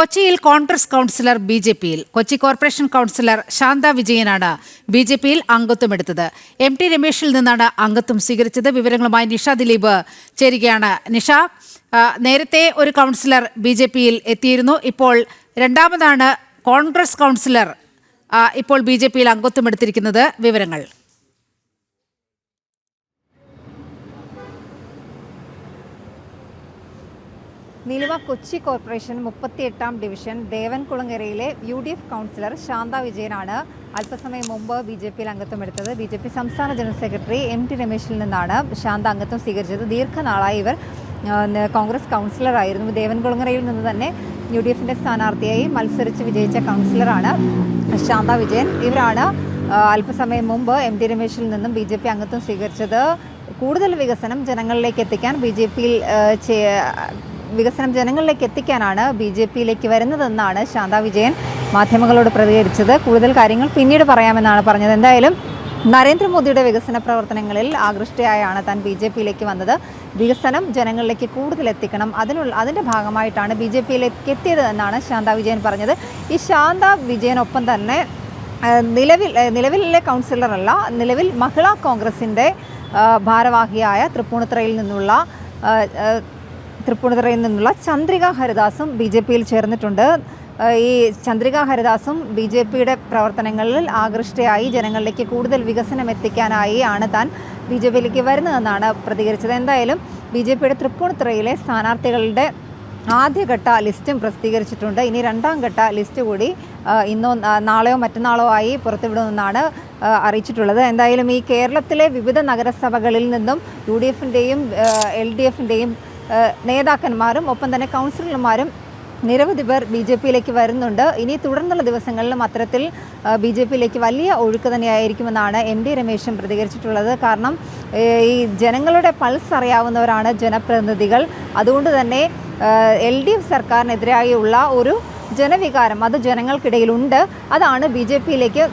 കൊച്ചിയിൽ Congress councillor B J പിയിൽ Kochi corporation councillor Shantha വിജയനാണ് ബി ജെ പിയിൽ അംഗത്വമെടുത്തത്. എം ടി രമേശിൽ നിന്നാണ് അംഗത്വം സ്വീകരിച്ചത്. വിവരങ്ങളുമായി നിഷ ദിലീപ് ചേരുകയാണ്. നിഷ നേരത്തെ ഒരു കൗൺസിലർ ബി ജെ പിയിൽ എത്തിയിരുന്നു. ഇപ്പോൾ രണ്ടാമതാണ് കോൺഗ്രസ് കൗൺസിലർ ഇപ്പോൾ ബി ജെ പിയിൽ അംഗത്വം എടുത്തിരിക്കുന്നത് വിവരങ്ങൾ. നിലുവ കൊച്ചി കോർപ്പറേഷൻ മുപ്പത്തിയെട്ടാം division ദേവൻകുളങ്ങരയിലെ U D F councillor Shantha വിജയനാണ്. അല്പസമയം മുമ്പ് ബി ജെ പിയിൽ അംഗത്വം എടുത്തത് ബി ജെ പി സംസ്ഥാന ജനറൽ സെക്രട്ടറി എം ടി രമേശിൽ നിന്നാണ്. ശാന്ത അംഗത്വം സ്വീകരിച്ചത് ദീർഘനാളായി ഇവർ കോൺഗ്രസ് കൗൺസിലറായിരുന്നു ദേവൻകുളങ്ങരയിൽ നിന്ന് തന്നെ യു ഡി എഫിന്റെ സ്ഥാനാർത്ഥിയായി മത്സരിച്ച് വിജയിച്ച കൗൺസിലറാണ് ശാന്ത വിജയൻ. ഇവരാണ് അല്പസമയം മുമ്പ് എം ടി രമേശിൽ നിന്നും ബി ജെ പി അംഗത്വം സ്വീകരിച്ചത്. കൂടുതൽ വികസനം ജനങ്ങളിലേക്ക് എത്തിക്കാൻ ബി ജെ പിയിൽ വികസനം ജനങ്ങളിലേക്ക് എത്തിക്കാനാണ് ബി ജെ പിയിലേക്ക് വരുന്നതെന്നാണ് ശാന്ത വിജയൻ മാധ്യമങ്ങളോട് പ്രതികരിച്ചത്. കൂടുതൽ കാര്യങ്ങൾ പിന്നീട് പറയാമെന്നാണ് പറഞ്ഞത്. എന്തായാലും നരേന്ദ്രമോദിയുടെ വികസന പ്രവർത്തനങ്ങളിൽ ആകൃഷ്ടയായാണ് താൻ ബി ജെ പിയിലേക്ക് വന്നത്. വികസനം ജനങ്ങളിലേക്ക് കൂടുതൽ എത്തിക്കണം. അതിനുള്ള അതിന്റെ ഭാഗമായിട്ടാണ് ബി ജെ പിയിലേക്ക് എത്തിയത് എന്നാണ് ശാന്ത വിജയൻ പറഞ്ഞത്. ഈ ശാന്ത വിജയനൊപ്പം തന്നെ നിലവിൽ നിലവിലെ കൗൺസിലറല്ല നിലവിൽ മഹിളാ കോൺഗ്രസിന്റെ ഭാരവാഹിയായ തൃപ്പൂണിത്തറയിൽ നിന്നുള്ള തൃപ്പൂണിത്തുറയിൽ നിന്നുള്ള ചന്ദ്രിക ഹരിദാസും ബി ജെ പിയിൽ ചേർന്നിട്ടുണ്ട്. ഈ ചന്ദ്രിക ഹരിദാസും ബി ജെ പിയുടെ പ്രവർത്തനങ്ങളിൽ ആകൃഷ്ടയായി ജനങ്ങളിലേക്ക് കൂടുതൽ വികസനം എത്തിക്കാനായി ആണ് താൻ ബി ജെ പിയിലേക്ക് വരുന്നതെന്നാണ് പ്രതികരിച്ചത്. എന്തായാലും ബി ജെ പിയുടെ തൃപ്പൂണിത്തുറയിലെ സ്ഥാനാർത്ഥികളുടെ ആദ്യഘട്ട ലിസ്റ്റും പ്രസിദ്ധീകരിച്ചിട്ടുണ്ട്. ഇനി രണ്ടാം ഘട്ട ലിസ്റ്റ് കൂടി ഇന്നോ നാളെയോ മറ്റന്നാളോ ആയി പുറത്തുവിടുമെന്നാണ് അറിയിച്ചിട്ടുള്ളത്. എന്തായാലും ഈ കേരളത്തിലെ വിവിധ നഗരസഭകളിൽ നിന്നും യു ഡി എഫിന്റെയും എൽ ഡി എഫിന്റെയും നേതാക്കന്മാരും ഒപ്പം തന്നെ കൗൺസിലർമാരും നിരവധി പേർ ബി ജെ പിയിലേക്ക് വരുന്നുണ്ട്. ഇനി തുടർന്നുള്ള ദിവസങ്ങളിലും അത്തരത്തിൽ ബി ജെ പിയിലേക്ക് വലിയ ഒഴുക്ക് തന്നെയായിരിക്കുമെന്നാണ് എം ഡി രമേശും പ്രതികരിച്ചിട്ടുള്ളത്. കാരണം ഈ ജനങ്ങളുടെ പൾസ് അറിയാവുന്നവരാണ് ജനപ്രതിനിധികൾ. അതുകൊണ്ട് തന്നെ എൽ ഡി എഫ് സർക്കാരിനെതിരായുള്ള ഒരു ജനവികാരം അത് ജനങ്ങൾക്കിടയിലുണ്ട്. അതാണ് ബി ജെ പിയിലേക്ക്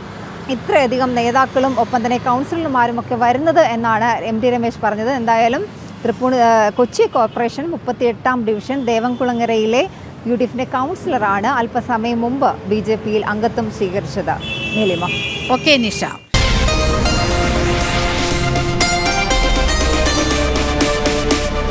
ഇത്രയധികം നേതാക്കളും ഒപ്പം തന്നെ കൗൺസിലർമാരും ഒക്കെ വരുന്നത് എന്നാണ് എം ടി രമേശ് പറഞ്ഞത്. എന്തായാലും തൃപ്പൂണി കൊച്ചി കോർപ്പറേഷൻ മുപ്പത്തിയെട്ടാം ഡിവിഷൻ ദേവംകുളങ്ങരയിലെ യു ഡി എഫിന്റെ കൗൺസിലറാണ് അല്പസമയം മുമ്പ് ബി ജെ പിയിൽ അംഗത്വം സ്വീകരിച്ചത്. നീലിമ. ഓക്കെ നിഷ.